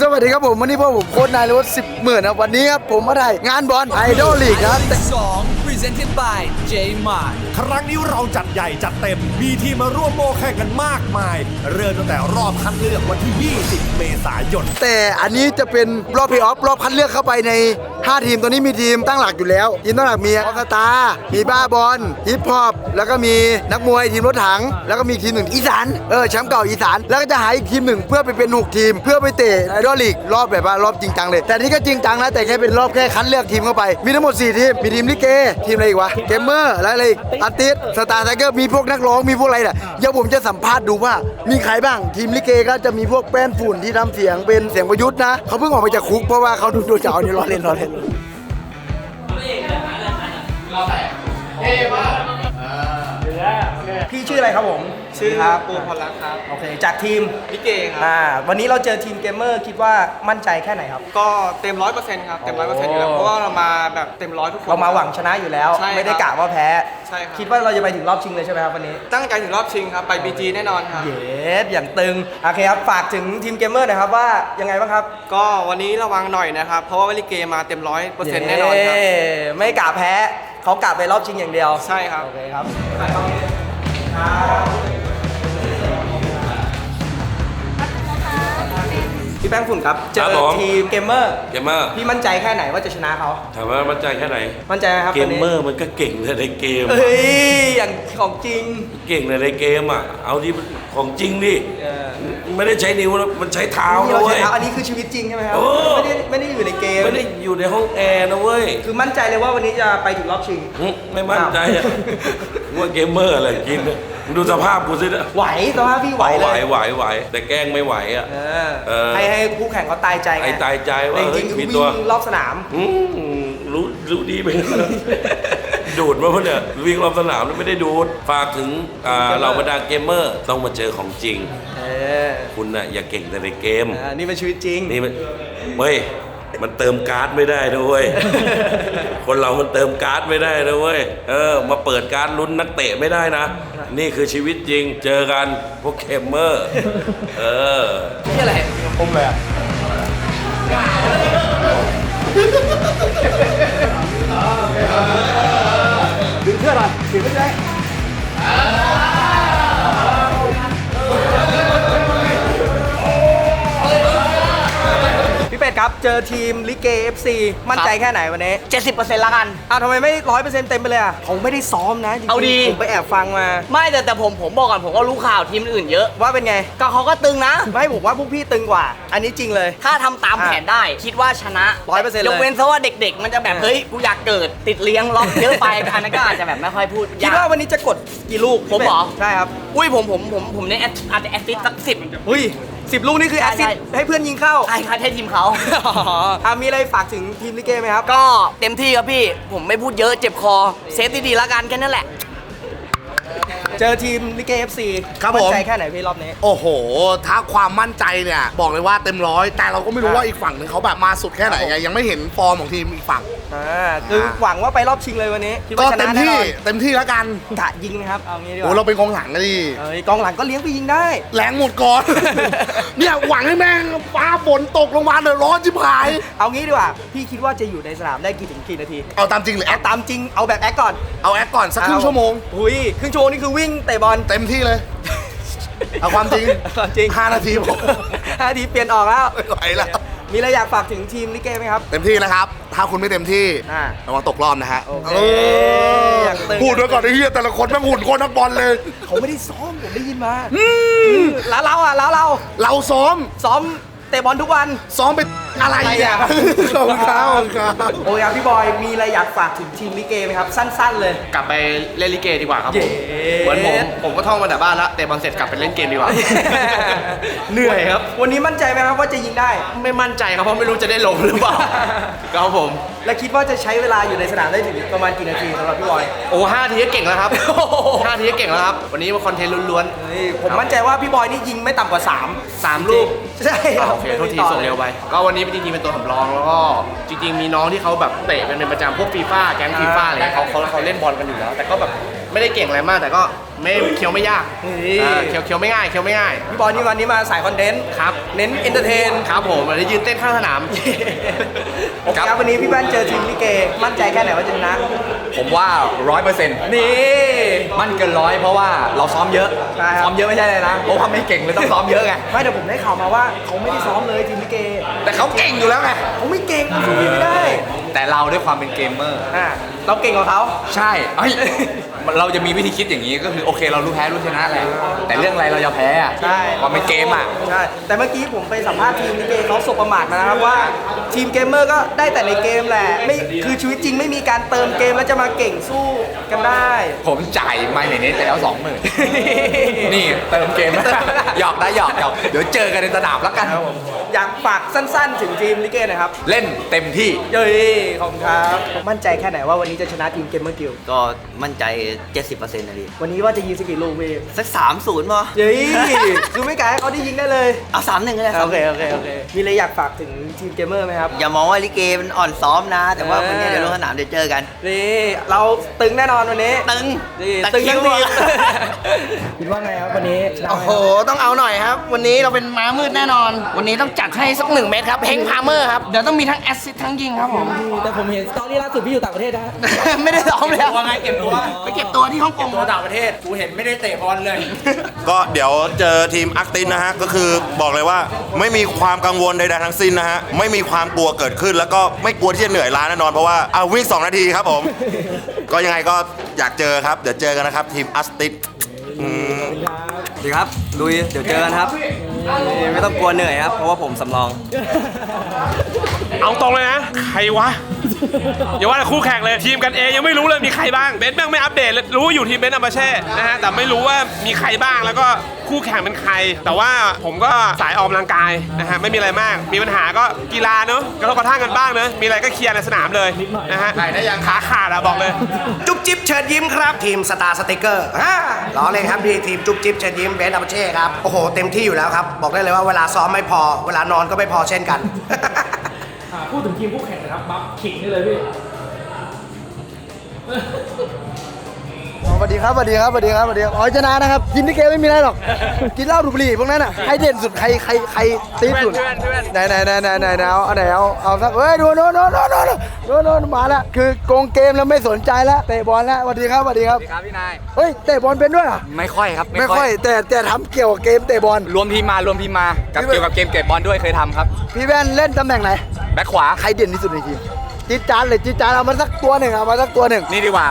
สวัสดีครับผมวันนี้พวกผมโค้ชนายรถสิบหมื่นนะวันนี้ครับผมมาได้งานบอลไอดอลลีกนะแต่2 Presented by J Mart ครั้งนี้เราจัดใหญ่จัดเต็ม มีทีมมาร่วมโมแข่งกันมากมาย เริ่มตั้งแต่รอบคัดเลือกวันที่ 20 เมษายน แต่อันนี้จะเป็นรอบเพย์ออฟรอบคัดเลือกเข้าไปใน 5 ทีมตัวนี้มีทีมตั้งหลักอยู่แล้ว ทีมตั้งหลักมีออสตา มีบ้าบอลฮิปฮอปแล้วก็มีนักมวยทีมรถถัง แล้วก็มีทีมหนึ่งอีสานเออแชมป์เก่าอีสาน แล้วก็จะหาอีกทีมหนึ่งเพื่อไปเป็นหกทีม เพื่อไปเตะไอดอลลีกรอบแบบว่ารอบจริงจังเลย แต่นี่ก็จริงจังนะแต่แค่เป็นรอบแค่คัดเลือกทีมเข้าไป มีทั้งหมด4ทีมมีทีมลิเกทีมอะไรอีกวะเกมเมอร์แล้วอะไรอีกอาร์ติสสตาร์ไทเกอร์มีพวกนักร้องมีพวกอะไรเนี่ยเดี๋ยวผมจะสัมภาษณ์ดูว่ามีใครบ้าง ทีมลิเกก็จะมีพวกแป้นฝุ่นที่ทำเสียงเป็นเสียงประยุทธ์นะเขาเพิ่งออกมาจากคุกเพราะว่าเขาดูดูจะเอานี่ล้อเล่นล้อเล่น พี่ชื่ออะไรครับผมชื่อครับปูพลักครับ โอเค จากทีมลิเกครับอ่าวันนี้เราเจอทีมเกมเมอร์คิดว่ามั่นใจแค่ไหนครับ ก็เต็มร้อยเปอร์เซ็นต์ครับ เต็มร้อยเปอร์เซ็นต์อยู่แล้วโอ้เพราะว่าเรามาแบบเต็มร้อยทุกคน เรามาหวังชนะอยู่แล้ว ใช่ครับไม่ได้กะว่าแพ้ใช่ครับ คิดว่าเราจะไปถึงรอบชิงเลยใช่ไหมครับวันนี้ ตั้งใจถึงรอบชิงครับ ไปบีจีแน่นอนครับ เยสอย่างตึง โอเคครับ ฝากถึงทีมเกมเมอร์หน่อยครับว่ายังไงบ้างครับก็วันนี้ระวังหน่อยนะครับ เพราะว่าลิเกมาเต็มร้อยเปอร์เซ็นต์แน่นอนครับ เย้ไม่กะแพ้เขากะไปรอบชิงอย่างเดียวใช่ครับ โอเคครับ พี่แป้งฝุ่นครับ เจครัอบผม ทีมเกมเมอร์ เกมเมอร์พี่มั่นใจแค่ไหนว่าจะชนะเขา ถามว่ามั่นใจแค่ไหน มั่นใจไหมครับเกวัมนนี้เมอร์มันก็เก่งแต่ในเกม เฮ้ย อย่างของจริง เก่งแต่ในเกมอะ เอาที่ของจริงดิเออไม่ได้ใช้นิ้วนะมันใช้เท้านี่นะเราเว้ใช้ยเท้าอันนี้คือชีวิตจริงใช่ไหมครับ โอ้ ไม่ได้ไม่ได้อยู่ในเกม ไม่ได้อยู่ในห้องแอร์นะเว้ยคือมั่นใจเลยว่าวันนี้จะไปถึงรอบชิง หึไม่มั่นใจอะว่าเกมเมอร์อะไรกินนะมึงดูสภาพกูสินะไหวแต่ว่าพี่ไหวเอาเลไหวย ไหวไหวแต่แกล้งไม่ไหวอะ เออเออ ให้ให้คู่แข่งเขาตายใจไงไอ้ตายใจว่าแต่จริงๆเฮ้ยคือมีวิ่ตัว งรอบสนาม อืมรู้รู้ดีไป ดูดมาเพราะเนี่ยวิ่งรอบสนามแล้วไม่ได้ดูด ฝากถึงอ่าเราบรรดาเกมเมอร์ต้องมาเจอของจริง เออคุณน่ะอย่าเก่งแต่ในเกมอ่านี่เป็นชีวิตจริง นี่มันเฮ้ย มันเติมการ์ดไม่ได้นะเว้ย คนเรามันเติมการ์ดไม่ได้นะเว้ย เออ มาเปิดการ์ดลุ้นนักเตะไม่ได้นะ นี่คือชีวิตจริง เจอกันพวกเคมเมอร์ เออ นี่อะไรผมเลยดึงเพื่อนหน่อยดึงไม่ได้ พี่เป็ดครับเจอทีมลิเก FC มั่นใจแค่ไหนวันนี้70%ละกัน อ้าวทำไมไม่ร้อยเปอร์เซ็นต์เต็มไปเลยอะผมไม่ได้ซ้อมนะจริงๆเอาดี ผมไปแอบฟังมา ไม่แต่แต่ผมผมบอกก่อนผมก็รู้ข่าวทีมอื่นเยอะ ว่าเป็นไง ก็เขาก็ตึงนะ ไม่ผมว่าพวกพี่ตึงกว่า อันนี้จริงเลย ถ้าทำตามอะแผนได้คิดว่าชนะ100%เลยยกเว้นซะว่าเด็กๆ มันจะแบบอะเฮ้ย กูอยากเกิดติดเลี้ยงล็อกเยอะไป อันนั้นก็อาจจะแบบไม่ค่อยพูดคิดยาก ว่าวันนี้จะกดกี่ลูกผมเหรอ ใช่ครับ อุ้ยผมผมผมผมในแอดอาจจะแอสซิสต์สักสิบอุ้ย สิบลูกนี่คือแอใช่สซิสใช่ต์ให้เพื่อนยิงเข้าใช่ครับให้ทีมเขา อ๋ออะมีอะไรฝากถึงทีมลิเกไหมครับ ก็เต็มที่ครับพี่ ผมไม่พูดเยอะเจ็บคอ เซฟดีๆแล้วกันแค่นั้นแหละ เจอทีมลิเก FC ครับมั่ผม นใจแค่ไหนพี่รอบนี้ โอ้โห ถ้าความมั่นใจเนี่ย บอกเลยว่าเต็มร้อย แต่เราก็ไม่รู้ว่าอีกฝั่งหนึ่งเขาแบบมาสุดแค่ไหนไงยังไม่เห็นฟอร์มของทีมอีกฝั่ง อ่าคือหวังว่าไปรอบชิงเลยวันนี้คิดก็ว่าชเต็นะมแน่ที่นอนเต็มที่แล้วกันกะยิงนะครับเอางี้ดีกโอ้ว่าเราเป็นกองหลังกันดิเอ้ยกองหลังก็เลี้ยงไปยิงได้ แรงหมดก่อน เนี่ยหวังให้แม่งฟ้าฝนตกลงมาเดือดร้อนชิบหาย เอางี้ดีกว่าพี่คิดว่าจะอยู่ในสนามได้กี่ถึงกี่นาทีเอาตามจริงหรือแอเอาคตามจริงเอาแบบแอคก่อนเอาแอคก่อนสักครึ่งชั่วโมง อุ้ยครึ่งชั่วโมงนี่คือวิ่งเตะบอล เต็มที่เลย เอาความจริง ความจริง ห้านาทีพอห้านาทีเปลี่ยนออกแล้ว ไม่ไหวแล้ว มีอะไรอยากฝากถึงทีมลิเกไหมครับ เต็มที่นะครับ ถ้าคุณไม่เต็มที่อ่าระวังตกรอบนะฮะโอเคเอออย่างตึงพูดไว้ก่อนไอ้เหี้ยแต่ละคนแม่งหุ่นคนนักบอลเลย เขาไม่ได้ซ้อมผมได้ยินมาแล้วเราอะแล้วเราเราซ้อม ซ้อม เตะบอลทุกวัน ซ้อมไปอะไรอะไรอะอะขอบคุณครับขอบคุณครับ โอ้ยครับพี่บอยมีอะไรอยากฝากถึงทีมลิเกไหมครับ สั้น ๆ เลย กลับไปเล่นลิเกดีกว่าครับเย้ผมเหมือนผมผมก็ท่องมาแต่บ้านแล้วแต่บอลเสร็จกลับไปเล่นเกมดีกว่า เหนื่อยครับ วันนี้มั่นใจไหมครับว่าจะยิงได้ ไม่มั่นใจครับเพราะไม่รู้จะได้ลงหรือเปล่า ครับผม และคิดว่าจะใช้เวลาอยู่ในสนามได้ถึงประมาณกี่นาทีสำหรับพี่บอย โอ้ห้าทีก็เก่งแล้วครับ ห้าทีก็เก่งแล้วครับ วันนี้มาคอนเทนต์ล้วนเฮ้ยผมมั่นใจว่าพี่บอยนี่ยิงไม่ต่ำกว่า3ๆสามลูก ใช่คอะรับโอเคโทษทีส่งเร็วไป ก็วันนี้จริงๆเป็นตัวสำรองแล้วก็จริงๆมีน้องที่เขาแบบเตะกันเป็นประจำพวกฟีฟ่าแก๊งฟีฟ่าอะไรเงี้ยเขาเขาเขาเล่นบอลกันอยู่แล้ว แต่ก็แบบไม่ได้เก่งอะไรมากแต่ก็ไม่เคี้ยวไม่ยากนี่ อ่าเคี้ยวเคี้ยวไม่ง่ายเคี้ยวไม่ง่าย พี่บอลนี่วันนี้มาสายคอนเทนต์ครับ เน้นเอนเตอร์เทนครับผมเดี๋ยวยืนเต้นข้างสนาม โอเคครับวันนี้พี่แว่นเจอทีมลิเก มั่นใจแค่ไหนว่าจะชนะ ผมว่าร้อยเปอร์เซ็นต์นี่ มั่นเกินร้อยเพราะว่าเราซ้อมเยอะ ใช่ครับ ซ้อมเยอะไม่ใช่เลยนะเพราะว่าไม่เก่งเลยต้องซ้อมเยอะไง ไม่แต่ผมได้ข่าวมาว่าเขาไม่ได้ซ้อมเลยทีมลิเกแต่เขาเก่งอยู่แล้วไง เขาไม่เก่งเขาสู้ไม่ได้แต่เราด้วยความเป็นเกมเมอร์ อ่าเราเก่งกว่าเขา ใช่เอ้ย เราจะมีวิธีคิดอย่างนี้ก็คือโอเคเรารู้แพ้รู้ชนะแหละแต่เรื่องอะไรเราจะแพ้อะใช่ ความเป็นเกมอะ ใช่ แต่เมื่อกี้ผมไปสัมภาษณ์ทีมลิเกเขาสบประมาทมานะครับว่า ทีมเกมเมอร์ก็ได้แต่ในเกมแหละไม่คือชีวิตจริงไม่มีการเติมเกมแล้วจะมาเก่งสู้กันได้ ผมจ่ายไม่ในเน็ตไปแล้วสองหมื่นนี่เติมเกมนะหยอกได้หยอกหยอกเดี๋ยวเจอกันในสนามแล้วกัน อยากฝากสั้นๆ ถึงทีมลิเกหน่อยครับเล่นเต็มที่ เย้ยขอบคุณครับ มั่นใจแค่ไหนว่าวันนี้จะชนะทีมเกมเมอร์กิลก็มั่นใจ70%นะพี่วันนี้ว่าจะยิงสกกี่ลูกพี่สัก3-0มั้งเย้ยคือไม่ไกลให้เขาได้ยิงได้เลยเอา3-1ก็ได้โอเคโอเคโอเคมีอะไรอยากฝากถึงทีมเกมเมอร์ไหมครับ อย่ามองว่าลิเกมันอ่อนซ้อมนะ แต่ว่าเออวันนี้เดี๋ยวลงสนามเดี๋ยวเจอกันนี่เราตึงแน่นอนวันนี้ ตึงนี่ตะตึงคริทั้วงทีมอะคิดว่าไงครับวันนี้ชนะไหมโอ้โหต้องเอาหน่อยครับ วันนี้เราเป็นม้ามืดแน่นอน วันนี้ต้องจัดให้สักหนึ่งเม็ดครับเฮงพาเมอร์ครับเดี๋ยวต้องมีทั้งแอสซิสต์ทั้งยิงครับผมแต่ผมเห็นสตอรี่ล่าสุดพี่อยู่ต่างประเทศนะไม่ได้ซ้อมเลยครับว่าไงเก็บตัวไปเก็บตัวที่ฮ่องกงตัวต่างประเทศ กูเห็นไม่ได้เตะบอลเลย ก็เดี๋ยวเจอทีมอักตินนะฮะ ก็คือบอกเลยว่าไม่มีความกังวลใดๆทั้งสิ้นนะฮะ ไม่มีความกลัวเกิดขึ้น แล้วก็ไม่กลัวที่จะเหนื่อยล้าแน่นอน เพราะว่าเอาวิ่ง2นาทีครับผม ก็ยังไงก็อยากเจอครับ เดี๋ยวเจอกันนะครับทีมอัสตินอืมดีครับลุยเดี๋ยวเจอกันครับ ไม่ต้องกลัวเหนื่อยครับ เพราะว่าผมสำรอง เอาตรงเลยนะ ใครวะ อย่าว่าแต่คู่แข่งเลยทีมกันเองยังไม่รู้เลยมีใครบ้างเบนซ์แม่งไม่อัปเดตเลยรู้อยู่ทีมเบนซ์อัมบาเช่นะฮะแต่ไม่รู้ว่ามีใครบ้างแล้วก็ คู่แข่งเป็นใคร แต่ว่าผมก็สายออกกำลังกายนะฮะไม่มีอะไรมาก มีปัญหาก็กีฬาเนอะกระทบกระทั่งกันบ้างเนอะมีอะไรก็เคลียร์ในสนามเลยนะฮะได้ยังขาขาดอะบอกเลย จุ๊บจิ๊บเชิญยิ้มครับ ทีมสตาร์สติกเกอร์ฮ่าล้อเลยครับดีทีมจุ๊บจิ๊บเชิญยิ้มเบสอัปเช่ครับโอ้โหเต็มที่อยู่แล้วครับบอกได้เลยว่าเวลาซ้อมไม่พอ เวลานอนก็ไม่พอเช่นกันพูดถึงทีมคู่แข่งนะครับบัฟขิงได้เลยพี่ สวัสดีครับสวัสดีครับสวัสดีครับสวัสดีครับอ๋อชนะนะครับ กินที่เกมไม่มีอะไรหรอก กินเหล้าดูดบุหรี่พวกนั้นอะ ใครเด่นสุด ใคร ใคร ใครตีสุด ไหนไหนไหนไหนไหนไหนเอาเอาไหนเอาเอาสักเฮ้ยดูโน่นโน่นโน่นโน่นโน่นโน่นมาแล้วคือโกงเกมแล้วไม่สนใจแล้วเตะบอลแล้วสวัสดีครับสวัสดีครับครับพี่นาย เฮ้ย เตะบอลเป็นด้วยเหรอ ไม่ค่อยครับไม่ค่อย แต่แต่ทำเกี่ยวกับเกมเตะบอล รวมทีมมารวมทีมมากับพี่เกี่ยวกับเกมเก็บบอลด้วยเคยทำครับ พี่แว่นเล่นตำแหน่งไหน แบ็คขวา ใครเด่นที่สุดในทีมจิ๊ดจานเลยจิ๊ดจานเอามาสักตัวหนึ่งเอามาสักตัวหนึ่งนี่ดีกว่า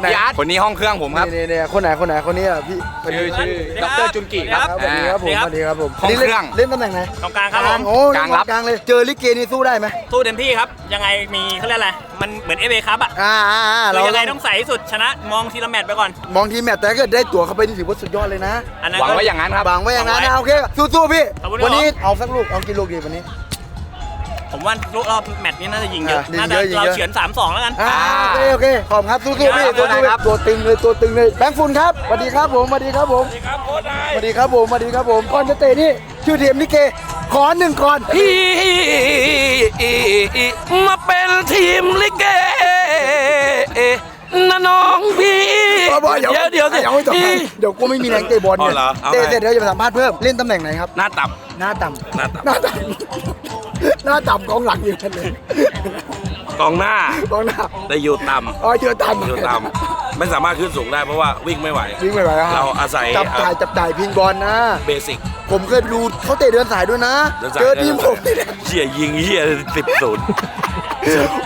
ไหนพี่อาร์ตคนนี้ห้องเครื่องผมครับ นี่นี่คนไหนคนไหนคนนี้อะพี่ชื่อชื่อดรจุนกิครับ สวัสดีครับผมสวัสดีครับผมห้องเครื่อง เล่นตำแหน่งไหนตรงกลางครับผมโอ้กลางรับกลางเลย เจอลิเกนี่สู้ได้ไหมสู้เต็มที่ครับ ยังไงมีเขาเรียกอะไร มันเหมือนเอเอครับอะ อ่าอ่าอ่าคืเราอยังไงต้องใส่ที่สุดชนะมองทีละแมตช์ไปก่อน มองทีมแมตช์แต่ถ้าเกิดได้ตั๋วเข้าไปนี่ถือว่าสุดยอดเลยนะอันนั้นหวังก็ไว้อย่างนั้นครับบางไว้อย่างนั้นหวังนะไว้โอเค สู้ๆพี่ขอบคุณครับวันนี้เอาสักลูก เอากี่ลูกดีวันนี้ ผมว่ารอบแมตช์นี้น่าจะยิงเยอะ อะยิงน่าเยจะอะยิงเยอะเราเฉือน 3-2 แล้วกัน อ่าโอเคโอเคขอบคุณครับสู้ๆพี่ครับสู้ๆพี่ครับตัวตึงเลยตัวตึงเลยแบงค์ฝุ่นครับสวัสดีครับผมสวัสดีครับผมสวัสดีครับผมสวัสดีครับผมก่อนจะเตะนี่ชื่อทีมลิเกขอหนึ่งก่อนพี่มาเป็นทีมลิเกนะน้องพี่เอาบอลเดี๋ยวเดี๋ยวสิอาไม่จบเดี๋ยวกูไม่มีแรงเตะบอลอ๋อเนี่ยเหรอเอาไง เตะเสร็จเดี๋ยวจะไปสัมภาษณ์เพิ่มเล่นตำแหน่งไหนครับ หน้าต่หน้าต่ำหน้าต่ำหน้าต่ำ หน้าต่ำกองหลังอยู่กันเลยำกองหน้ากองหน้าแต่อยู่ต่อ๋อเจอต่ำำอยู่ต่ำไม่สามารถขึ้นสูงได้เพราะว่าวิ่งไม่ไหว วิ่งไม่ไหวครับเราอาศัยจับจ่ายจับจ่ายพิงบอลนะ เบสิก ผมเคยไปดูเขาเตะเดินสายด้วยนะเจอทีมผมนี่แหละเชี่ยยิงเฮียสิบศูนย์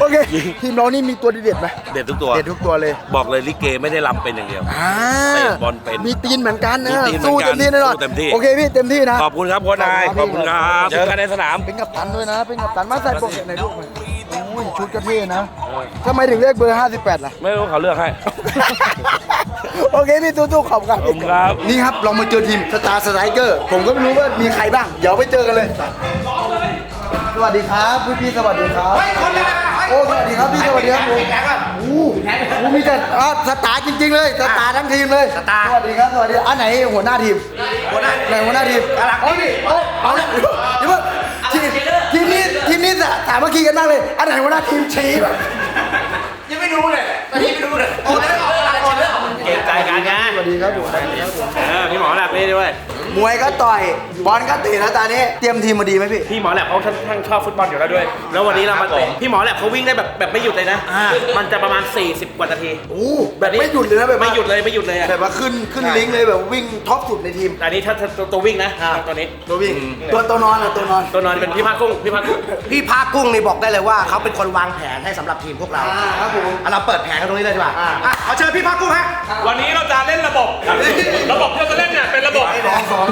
โอเคทีมเรานี่มีตัวเด็ดไหมเด็ดทุกตัว เด็ดทุกตัวเลย บอกเลยลิเกไม่ได้ลำเป็นอย่างเดียวอ่าเตะบอลเป็น มีตีนเหมือนกันนะ มีตีนเหมืสู้อนกันเต็มที่แน่นอนสู้เต็มที่ โอเคพี่เต็มที่นะ ขอบคุณครับโค้ชนายขอบคุณครับเจอกันในสนาม เป็นกัปตันด้วยนะ เป็นกัปตันมาใส่ปกในลูกหน่อยโอ้ยชุดกระเท่นะทำไมถึงเรียกเบอร์ 58 ล่ะ ไม่รู้เขาเลือกให้ โอเคพี่ตู้ๆขอบคุณขอบคุณครับ นี่ครับ เรามาเจอทีมสตาร์สไตรเกอร์ ผมก็ไม่รู้ว่ามีใครบ้าง เดี๋ยวไปเจอกันเลย สวัสดีครับพี่พี่ๆสวัสดีครับโอ้สวั สดีครับพี่สวัสดีครับผม โอ้โหมีแต่อะสตาร์จริง ๆ เลย สตาร์ทั้งทีมเลยสตาร์ สวัสดีครับ สวัสดี อันไหนหัวหน้าทีม หัวหน้าไหนหัวหน้าทีมเอาดิเอาเอาดิเดี๋ยวทีมทีมนี้ทีมนี้สะสามัคคีกันมากเลย อันไหนหัวหน้าทีมชี้แบบยังไม่รู้เลยตอนนี้ไม่รู้เลยโอ้ยออกอะไรออกเลยเกรง ใจการงานสวัสดีครับผมสวัสดีครับผมเออพี่หมอแลบนี่ด้วย มวยก็ต่อยบอลก็เตะนะตานี้เตรียมทีมมาดีไหมพี่ พี่หมอแหลบเขาค่อนข้างชอบฟุตบอลอยู่แล้วด้วย แล้ววันนี้เรามาเตะพี่หมอแหลบเขาวิ่งได้แบบแบบไม่หยุดเลยนะ มันจะประมาณ 40 กว่านาที โอ้แบบไม่หยุดเลยนะแบบว่าไม่หยุดเลยไม่หยุดเลยอะแบบว่าขึ้นขึ้นลิงก์เลยแบบวิ่งท็อปสุดในทีม อันนี้ถ้าถ้าตัวตัววิ่งนะตัวนี้ ตัววิ่ง ตัวตัวนอนอะตัวนอน ตัวนอนเป็นพี่ภาคกุ้งพี่ภาคกุ้งพี่ภาคกุ้งนี่บอกได้เลยว่าเขาเป็นคนวางแผนให้สำหรับทีมพวกเราอ่าครับผมอะเราเปิดแผนกันตรงนี้เลยดีกว่าอะขอเชิญพี่ภาคกุ้งฮะวันนี้เราจะเล่นระบบ ระบบที่เราจะเล่นเนี่ยเป็นระบบ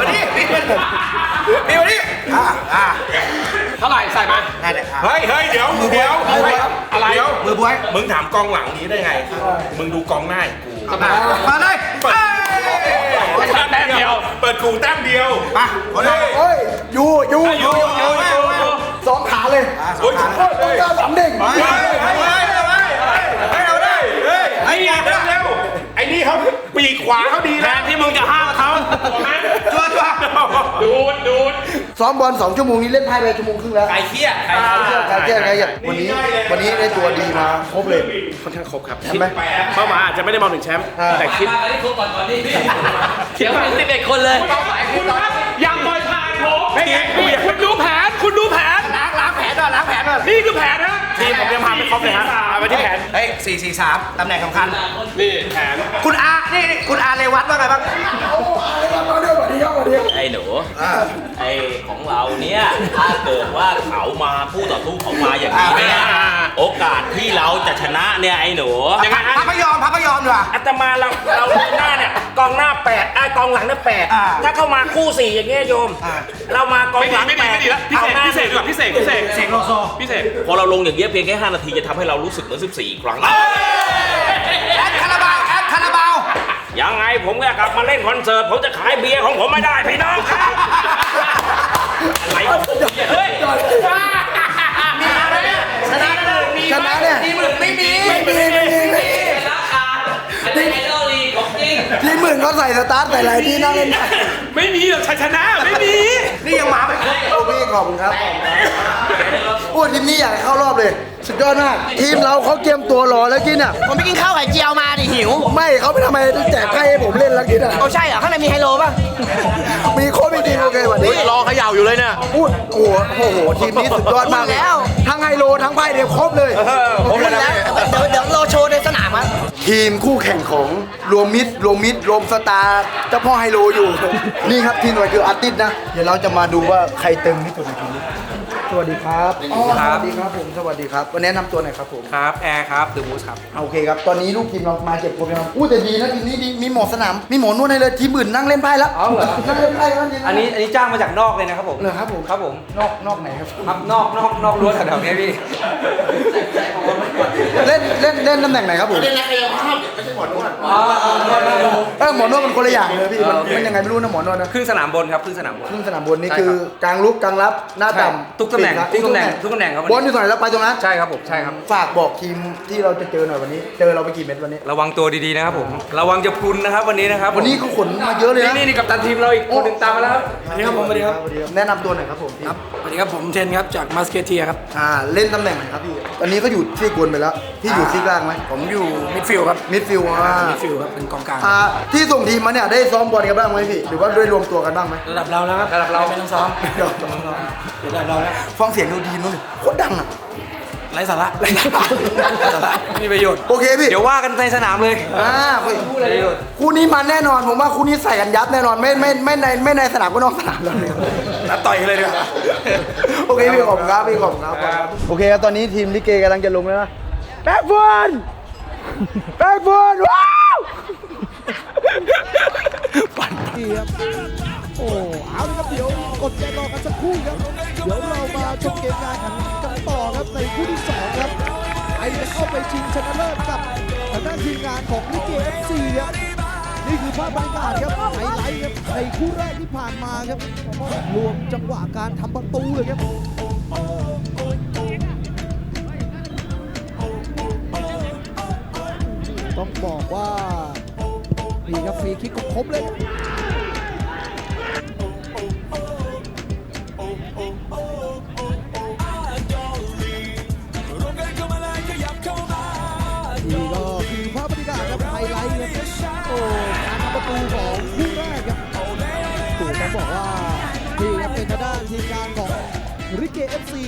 มาดิพี่พี่มาดิอ่าอ่าเท่าไหร่ใส่มาได้เลยครับเฮ้ยเฮ้ยเดี๋ยวเดี๋ยวอะไรเดี๋ยวมือบวยมึงถามกองหลังนี้ได้ไง มึงดูกองหน้ากูมาเลยเปิดแต้มเดียว เปิดกูแต้มเดียวมาคนละเฮ้ยยูยูอยู่อยู่อยู่อยู่สองขาเลยโอ้ยต้องการสามเด้ง ปีกขวาเขาดีนะที่มึงจะห้ามเขาชัวร์ชัวร์ดูดดูดซ้อมบอลสองชั่วโมงนี้เล่นไพ่ไปชั่วโมงครึ่งแล้ว ไก่เคี้ยใครเจ๊ใครเจ๊วันนี้วันนี้ได้ตัวดีมาครบเลยค่อนข้างครบครับใช่ไหม เป้าหมายอาจจะไม่ได้มองถึงแชมป์แต่คิดเดี๋ยวมีสิบเอ็ดคนเลย คุณครับยังบอยผ่านผมคุณดูแผน คุณดูแผน ก่อนล้างแผนก่อนนี่คือแผนฮะทีมผมยังพาไม่ครบเลยฮะเอาไปที่แผนเฮ้ยสี่สี่สามตำแหน่งสำคัญ นี่แผนคุณอา นี่นี่คุณอาเรวัตว่าไงบ้าง ไอ้หนูไอ้ของเราเนี่ยถ้าเกิดว่าเขามาคู่ต่อสู้เขามาอย่างนี้เนี่ยโอกาสที่เราจะชนะเนี่ยไอ้หนูยังไงฮะพระพยอมพระพยอมดีกว่า อาตมาเราเราหน้าเนี่ยกองหน้าแปดไอ้กองหลังเนี่ยแปดอ่าถ้าเข้ามาคู่สี่อย่างเงี้ยโยมเรามากองไม่หดีลังไม่แปดีดไม่ดีแล้วพิเศษพิเศษดีกว่าพิเศษพิเศษพิเศษโลโซพิเศษพอเราลงอย่างเงี้ยเพียงแค่ 5 นาทีจะทำให้เรารู้สึกเหมือน14 ครั้ง แอดคาราบาวแอดคาราบาวยังไงผมก็กลับมาเล่นคอนเสิร์ต ผมจะขายเบียร์ของผมไม่ได้พี่น้องครับ อะไรของผมเนี่ยเฮ้ยมีอะไรเนี่ยชนะได้เลยมีชนะเนี่ยทีมอื่นไม่มีไม่มีไม่มีไม่มีราคาอันนี้ไอดอลลีของจริง ทีมหมื่นเขาใส่สตาร์ทใส่อะไรที่นั่งเล่นได้ ไม่มีหรอกชัยชนะไม่มี นี่ยังมาไม่ครบโอ้พี่ขอบคุณครับโอ้ทีมนี้อยากให้เข้ารอบเลย สุดยอดมาก ทีมเราเขาเตรียมตัวรอแล้วกินอะ ผมไปกินข้าวไข่เจียวมาดิหิว ไม่เขาไม่ทำไมแจกไพ่ให้ผมเล่นแล้วกินอะเอาใช่เหรอข้างในมีไฮโลป่ะ มีโค้ชมีทีมโอเควันนี้รอเขย่าอยู่เลยเนี่ยพูดโอ้โหโอ้โหทีมนี้สุดยอดมากเลยแล้วทั้งไฮโลทั้งไพ่เดียวครบเลยผมแล้วเดี๋ยวเดี๋ยวโลโชว์ในสนามครับทีมคู่แข่งของรวมมิตรรวมมิตรรวมสตาร์เจ้าพ่อไฮโลอยู่ นี่ครับทีมหน่วยคืออาร์ติสต์นะ เดี๋ยวเราจะมาดูว่าใครตึงที่สุดในทีมนี้ สวัสดีครับอ๋อสวัสดีครับผม สวัสดีครับ วันนี้แนะนำตัวหน่อยครับผมครับแอร์ครับดูมูสครับโอเคครับ ตอนนี้ลูกทีมเรามาเจ็บคนแล้วอู้แต่ดีนะทีมนี้ดี มีหมอสนาม มีหมอนวดให้เลย ทีมอื่นนั่งเล่นไพ่แล้วเอาเหรอ นั่งเล่นไพ่แล้วทีมอันนี้ อันนี้จ้างมาจากนอกเลยนะครับผม เหรอครับผม ครับผม นอกนอกไหนครับ ครับนอกนอกนอกรั้วแถวๆเนี้ยพี่ เล่นเล่นเล่นตำแหน่งไหนครับผมอ๋ออ๋อนวดนวดนวดเออหมอนวดมันคนละอย่างเลยพี่มันโอเคมันยังไงไม่รู้นะหมอนวดนะครึ่งสนามบนครับครึ่งสนามบนครึ่งสนามบนนี่ใช่คือครับกลางลุกกลางรับหน้าใช่ต่ำทุกตำแหน่งปีกทุกตำแหน่งทุกตำแหน่งครับวันนี้บอลอยู่ตรงไหนแล้วไปตรงนั้นใช่ครับผมใช่ครับฝากบอกทีมที่เราจะเจอหน่อยวันนี้ เจอเราไปกี่เม็ดวันนี้ ระวังตัวดีๆนะครับผมระวังจะพรุนนะครับวันนี้นะครับวันนี้เขาขนมาเยอะเลยนี่นะนี่นี่กับตันทีมเราอีกคนหนึ่งตามมาแล้วครับสวัสดีครับผมสวัสดีครับแนะนำตัวหน่อยครับผมครับส วัสดีครับผมเทนครับจากมาสเกเทียครับอ่าเล่นตำแหน่งไหนครับพี่ตอนนี้ก็อยู่ที่กวนไปแล้วพี่อยู่ซีกล่างไหมผมอยู่มิดฟิลด์ครับมิดฟิลด์อ่ามิดฟิลด์ครับเป็นกองกลางอ่าที่ส่งทีมมาเนี่ยได้ซ้อมบอลกันบ้างไหมพี่หรือว่าได้รวมตัวกันบ้างไหมระดับเราแล้วครับระดับเราไม่ต้องซ้อมเดี๋ยวระดับเราแล้วฟังเสียงดูดีนู่นโคตรดังอะ ไร้สาระไร้สาระไม่มีประโยชน์ โอเคพี่ เดี๋ยวว่ากันในสนามเลย อ่าเฮ้ยคู่นี้มันแน่นอน ผมว่าคู่นี้ใส่กันยับแน่นอน ไม่ไม่ไม่ในไม่ในสนามก็นอกสนามแล้วเนี่ยนัดต่อยกันเลยดีกว่าโอเคพี่ขอบคุณครับพี่ขอบคุณครับโอเคครับตอนนี้ทีมลิเกกำลังจะลงแล้วนะแบ็คบอลแบ็คบอลว้าว โอ้เอาละครับเดี๋ยวกดใจรอกันสักครู่ครับ เดี๋ยวเรามาชมเกมการแข่งขันกันต่อครับในคู่ที่สองครับไอจะเข้าไปชิงชนะเลิศกับทางด้านทีมงานของลิเกเอฟซีครับนี่คือภาพบรรยากาศครับไฮไลท์ครับในคู่แรกที่ผ่านมาครับรวมจังหวะการทำประตูเลยครับต้องบอกว่านี่ครับฟรีคิกครบเลย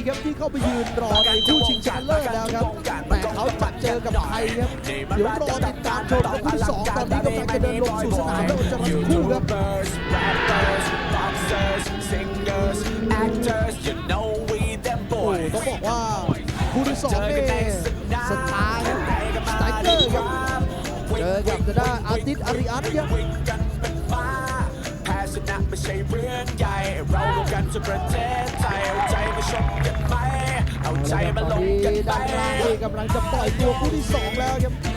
ครับที่เข้าไปยืนรอในคู่ชิงชนะเลิศแล้วครับแต่เขาจะเจอกับใครครับเดี๋ยวรอติดตามชมในคู่ที่สองตอนนี้กำลังจะเดินลงสู่สนามแล้วจะมาสักครู่ครับโอ้ต้องบอกว่าคู่ที่สองนี่สตาร์ครับสไตรเกอร์ครับเจอกับทางด้านอาทิตย์อาริอันครับ ไม่ใช่เรื่องใหญ่ เรารวมกันจะประเทศไทยเอาใจมาชมกันไหมเอาใจมาลงกันไป กำลังจะปล่อยตัวผู้ที่สองแล้วครับ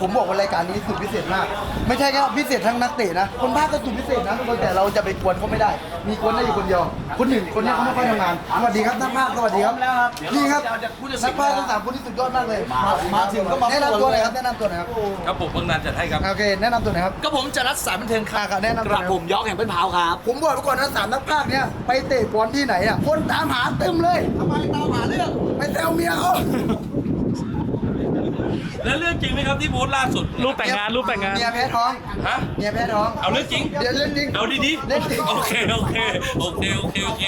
ผมบอกว่ารายการนี้สุดพิเศษมาก ไม่ใช่แค่พิเศษทั้งนักเตะนะ คนภาคก็สุดพิเศษนะแต่เราจะไปกวนเขาไม่ได้ มีกวนได้อยู่คนเดียว คนหนึ่งคนนี้เขาไม่ค่อยทำงานสวัสดีครับนักภาคสวัสดีครับนี่ครับนักภาคทั้งสามคนที่สุดยอดมากเลยมาถึงก็มาแนะนำตัวหน่อยครับแนะนำตัวหน่อยครับครับผมเพิ่งนานจัดให้ครับโอเคแนะนำตัวหน่อยครับก็ผมจะรัดสายบันเทิงครับค่ะแนะนำตัวหน่อยผมยอกแห่งเป็นเผาครับผมบอกไปก่อนนะสามนักภาคเนี่ยไปเตะบอลที่ไหนอะคนตามหาเต็มเลยทำไมตามหาเรื่องไปแซวเมียเขา แล้วเรื่องจริงไหมครับที่โพสต์ล่าสุด รูปแต่งงานรูปแต่งงาน เมียแพ้ท้องฮะ เมียแพ้ท้องเอาเรื่องจริง เดี๋ยวเรื่องจริงเอาดีเรื่องจริงๆโอเค โอเค โอเค โอเค โอเค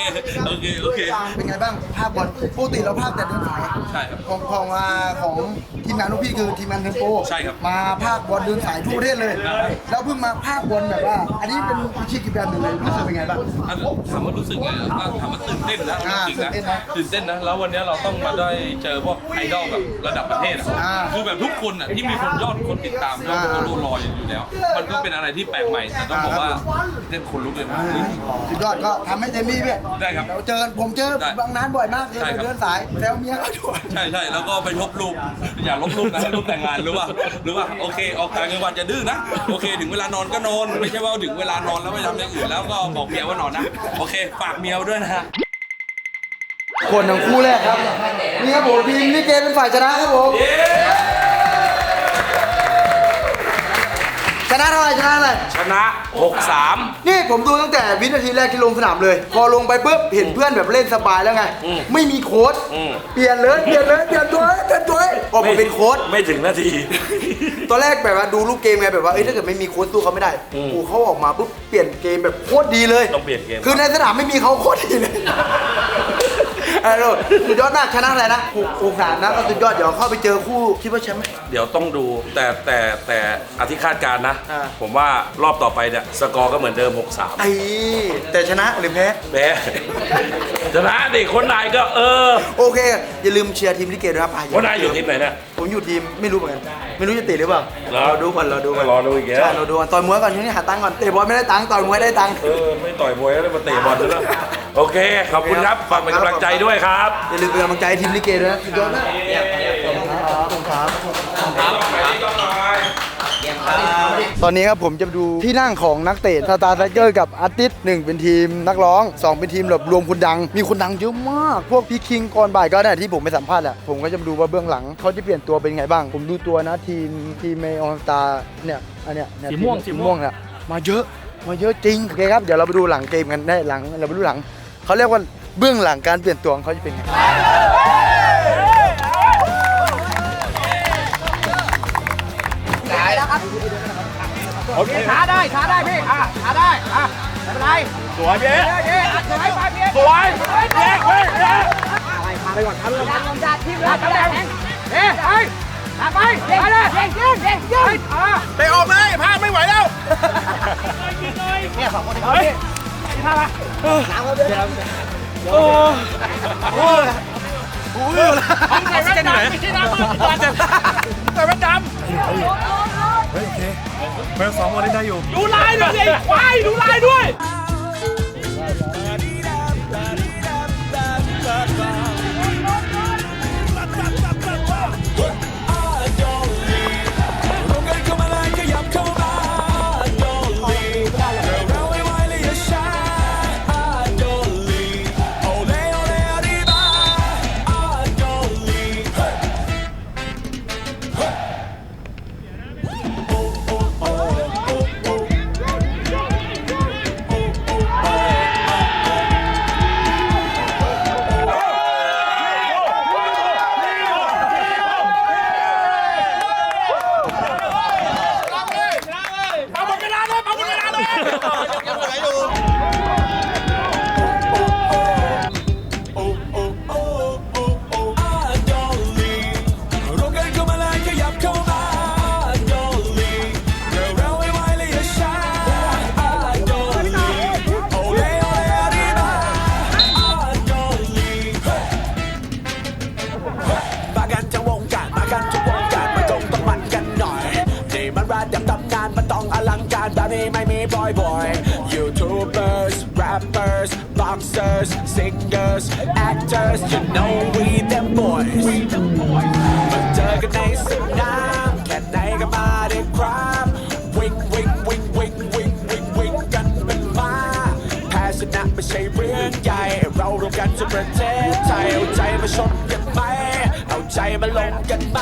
โอเค โอเค เป็นไงบ้างภาพบอลปกติเราภาพแต่เดินสายใช่ครับของของอ่าของทีมงานลูกพี่คือทีมงานเทมโปใช่ครับมาภาคบอลเดินสายทั่วประเทศเลยแล้วเพิ่งมาภาคบอลแบบว่า อันนี้เป็นอาชีพอีกแบบหนึ่งเลยรู้สึกเป็นไงบ้าง อะถามว่ารู้สึกไงอะก็ถามว่าตื่นเต้นนะอ่าจริงๆนะตื่นเต้นนะ ตื่นเต้นนะ แล้ววันนี้เราต้องมาได้เจอพวกไอดอลแบบระดับประเทศอะอ่า คือแบบทุกคนอะที่มีคนยอดคนติดตามยอดคนดูรออยู่แล้ว มันก็เป็นอะไรที่แปลกใหม่แต่ต้องบอกว่าเต้นคนลุกเลยนะ สุดยอดก็ทำให้เต็มที่พี่ได้ครับเราเจอกันผมเจอได้บางนานบ่อยมากเลยใช่ไปครับเดินสายแล้วเมียก็ด่วนใช่ใช่แล้วก็ไปลบรูปอย่าลบรูปนะรูปแต่งงานรู้ป่ะรู้ป่ะโอเคออกต่างจังหวัดจะดื้อนะโอเค ถึงเวลานอนก็นอนไม่ใช่ว่าถึงเวลานอนแล้วไม่ทำอย่างอื่นแล้วก็บอกเมียว่านอนนะโอเคฝากเมียไว้ด้วยนะฮะคนของคู่แรกครับ นี่ครับผมทีมลิเกเป็นฝ่ายชนะครับผม ชนะเท่าไหร่ชนะเท่าไหร่ชนะ 6-3 นี่ผมดูตั้งแต่วินาทีแรกที่ลงสนามเลย พอลงไปปุ๊บเห็นเพื่อนแบบเล่นสบายแล้วไงไม่มีโค้ดอืม เปลี่ยนเลยเปลี่ยนเลยเปลี่ยนตัวเปลี่ยนตัวออกมาเป็นโค้ด ไม่ถึงนาที ตอนแรกแบบว่าดูรูปเกมไงแบบว่าเอ้ยถ้าเกิดไม่มีโค้ดสู้เขาไม่ได้อืมโอ้เขาออกมาปุ๊บเปลี่ยนเกมแบบโคตรดีเลยต้องเปลี่ยนเกม คือในสนามไม่มีเขาโคตรดีเลย เออสุดยอดมากชนะอะไรนะหกหกสามนะก็สุดยอดเดี๋ยวเข้าไปเจอคู่คิดว่าแชมป์ไหม เดี๋ยวต้องดูแต่แต่แต่อธิคาดการณ์นะ อ่า ผมว่ารอบต่อไปเนี่ยสกอร์ก็เหมือนเดิม6-3ไอ้แต่ชนะหรือแพ้แพ้ชนะดิคนไหนก็เออ โอเค อย่าลืมเชียร์ทีมลิเกด้วยครับอะคนไหนอยู่ทีมไหนเนี่ยผมอยู่ทีมไม่รู้เหมือนกัน ไม่รู้จะติดหรือเปล่าเหรอเราดูก่อนเราดูก่อนรอดูอีกแล้ว ใช่เราดูก่อนต่อยมวยก่อนช่วงนี้หาตังค์ก่อนเตะบอลไม่ได้ตังค์ต่อยมวยได้ตังค์ เออ ไม่ต่อยมวยแล้วมาเตะบอลแล้วโอเค ขอบคุณครับฝากเป็นกำลังใจด้วยครับ อย่าลืมเป็นกำลังใจให้ทีมลิเกด้วยนะสุดยอดมากขอบคุณครับขอบคุณครับครับตอนนี้ครับผมจะไปดูที่นั่งของนักเตะสตาร์ไทเกอร์กับอาร์ติสหนึ่งเป็นทีมนักร้องสองเป็นทีมแบบรวมคนดัง มีคนดังเยอะมาก พวกพี่คิงก่อนบ่ายก็ได้ที่ผมไปสัมภาษณ์แหละผมก็จะมาดูว่าเบื้องหลังเขาจะเปลี่ยนตัวเป็นไงบ้าง ผมดูตัวนะทีมทีมเมออนสตาเนี่ยอันเนี้ยเนี่ยสีม่วงสีสีม่ม่ววงงเนี่ยมาเยอะมาเยอะจริงโอเคครับเดี๋ยวเราไปดูหลังเกมกันได้หลังเราไปดูหลังเขาเรียกว่า เบื้องหลังการเปลี่ยนตัวของเขาจะเป็นไงโอเคช้าได้ช้าได้พี่อะช้าได้อะไม่เป็นไรสวยพี่เอ๊ะสวยไปพี่สวยเย้เว้ยเย้อะไรพาไปก่อนครับลงจัดทีมแล้วตำแหน่งเอ๊ะไปตามไปไปเลยเด้งเด้งเด้งเด้งอะไปออกเลยพาไม่ไหวแล้วเนี่ยสองคนเขาพี่พามาน้ำเขาด้วย โอ้โหโอ้โหใส่แว่นดำไม่ใช่น้ำมันใส่แว่นดำเฮ้ยโอเคแมวสองวันนี้ได้อยู่ ดูลายด้วยสิควายดูลายด้วย งกันไป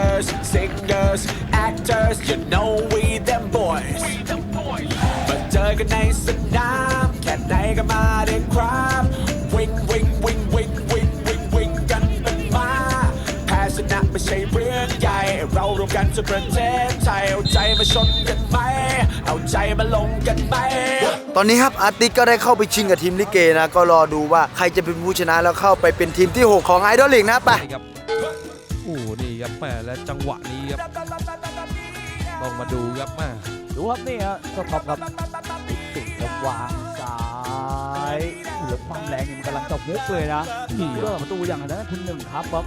boxers singers actors you know we them boys มาเจอกันในสนามแค่ไหนก็มาได้ครับ วิ่งวิ่งวิ่งวิ่งวิ่งวิ่งวิ่งกันเป็นม้าแพ้ชนะไม่ใช่เรื่องใหญ่ เรารวมกันทุกประเทศไทยเอาใจมาชนกันไหม เอาใจมาลงกันไหม ตอนนี้ครับอาร์ติสก็ได้เข้าไปชิงกับทีมลิเกนะ ก็รอดูว่าใครจะเป็นผู้ชนะแล้วเข้าไปเป็นทีมที่ 6 ของไอดอลลีกนะไปโอ้โหนี่ ครับแม่และจังหวะนี้ครับต้องมาดูครับแม่ดูครับนี่ฮะก็ท็อปครับติดติดแล้ววางายเหลือความแรงนี่มันกำลังจะมุกเลยนะนี่ก็ประตูอย่างนั้นคุณหนึ่งครับครับ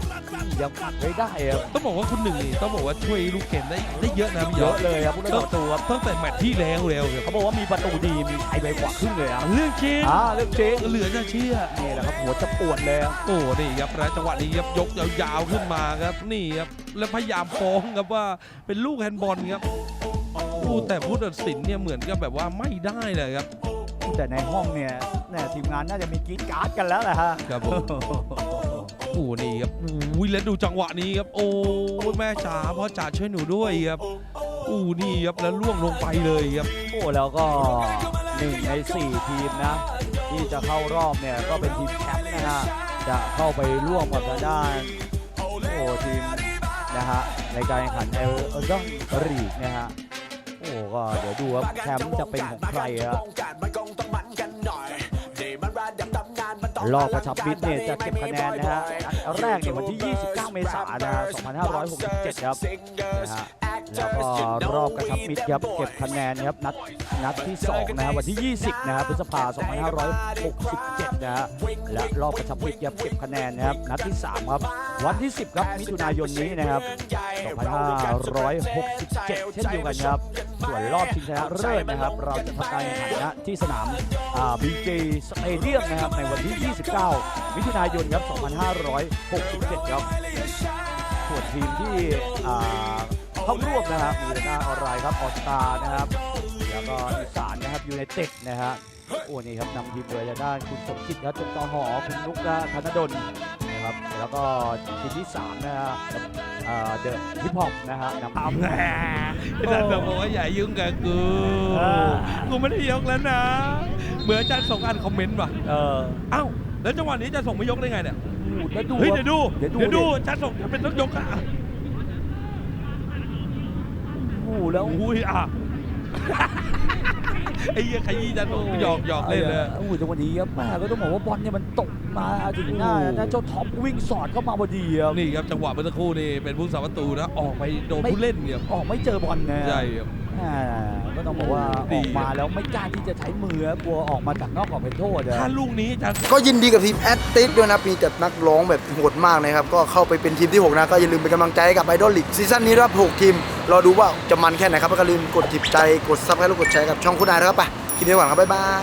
ยังปัดไว้ได้ครับ ต้องบอกว่าคุณหนึ่งนี่ต้องบอกว่าช่วยลูกเกมได้ได้เยอะนะพี่เยอะเลยครับผู้เล่นประตูครับตั้งแต่แมตช์ที่แล้วแล้วครับเขาบอกว่ามีประตูดีมีใครไปกว่าครึ่งเลยอะเรื่องจริงอ่าเรื่องจริงเหลือจะเชื่อนี่แหละครับหัวจะปวดเลยครับโอ้นี่ครับแล้วจังหวะนี้ครับยกยาวๆขึ้นมาครับนี่ครับแล้วพยายามฟ้องครับว่าเป็นลูกแฮนด์บอลครับโอ้แต่ผู้ตัดสินเนี่ยเหมือนกับแบบว่าไม่ได้เลยครับ แต่ในห้องเนี่ยแน่ทีมงานน่าจะมีกรีดการ์ดกันแล้วแหละฮะครับผม โอ้นี่ครับอุ้ยแล้วดูจังหวะนี้ครับ โอ้แม่จ๋าพ่อจ๋าช่วยหนูด้วยครับอู้นี่ครับแล้วล่วงลงไปเลยครับ โอ้แล้วก็หนึ่งในสี่ทีมนะ ที่จะเข้ารอบเนี่ยก็เป็นทีมแชมป์นะฮะจะเข้าไปร่วมกับทางด้านโอ้ทีมนะฮะในการแข่งขันเอลเอลดอนรีกนะฮะโอ้ก็เดี๋ยวดูว่าแชมป์จะเป็นของใครอะรอบกระชับมิตรเนี่ยจะเก็บคะแนนนะฮะแรกเนี่ยวันที่ 29 เมษายนนะ2567 ครับนะฮะ แล้วก็รอบกระชับมิตรครับเก็บคะแนนนะครับนัดนัดที่ 2 นะฮะวันที่ 20 นะฮะพฤษภา2567 นะฮะและรอบกระชับมิตรครับเก็บคะแนนนะครับนัดที่ 3 ครับ วันที่ 10 ครับมิถุนายนนี้นะครับ 2567 เช่นเดียวกันครับส่วนรอบชิงชนะเลิศนะครับ เราจะทำการแข่งขันนะที่สนามบีเจสเตเดียมนะครับในวันที่ 29 มิถุนายนครับ 2567 ครับส่วนทีมที่อ่า เข้าร่วมนะครับมีหน้าออนไลน์ครับออสตานะครับ แล้วก็อีสานนะครับยูไนเต็ดนะฮะโอ้นี่ครับนำทีมโดยทางด้านคุณสมจิตครับจงจอหอคุณนุกนะธนดลนะครับแล้วก็ทีมที่3นะฮะเดอะฮิปฮอปนะฮะนำทีมไอ้นั่นบอกว่าอย่ายุ่งกับกูกูไม่ได้ยกแล้วนะ เหมือนอาจารย์ส่งอ่านคอมเมนต์ว่ะเออเอ้าแล้วจังหวะนี้อาจะส่งไม่ยกได้ไงเนี่ยแล้วดูเฮ้ยครับเดี๋ยวดูเดี๋ยวดูเดี๋ยวดูดิอาจารย์ส่งเป็นต้องยกอะโอ้โหแล้วอุ้ยอะไอ้เหี้ยขยี้อาจารย์ส่งหยอกหยอกเล่นเลย โอ้โหจังหวะนี้ครับแม่ก็ต้องบอกว่าบอลเนี่ยมันตกมาถึงหน้านะเจ้าท็อปวิ่งสอดเข้ามาพอดีครับนี่ครับจังหวะเมื่อสักครู่นี่เป็นผู้สาประตูนะออกไปโดนผู้เล่นเนี่ยออกไม่เจอบอลนะใช่ครับ อ่าก็ต้องบอกว่าดีออกมาแล้วไม่กล้าที่จะใช้มือกลัวออกมาจากนอกกรอบเป็นโทษอะถ้าลูกนี้อาจารย์ก็ยินดีกับทีมแอตติกด้วยนะมีแต่นักร้องแบบโหดมากนะครับ ก็เข้าไปเป็นทีมที่ 6 นะ ก็อย่าลืมเป็นกำลังใจให้กับไอดอลลีกซีซั่นนี้รับ 6 ทีม รอดูว่าจะมันแค่ไหนครับแล้วก็อย่าลืมกดติดใจ กดซับให้ลูกกดแชร์กับช่องคุณนายนะครับไปคลิปนี้ก่อนครับ บ๊ายบาย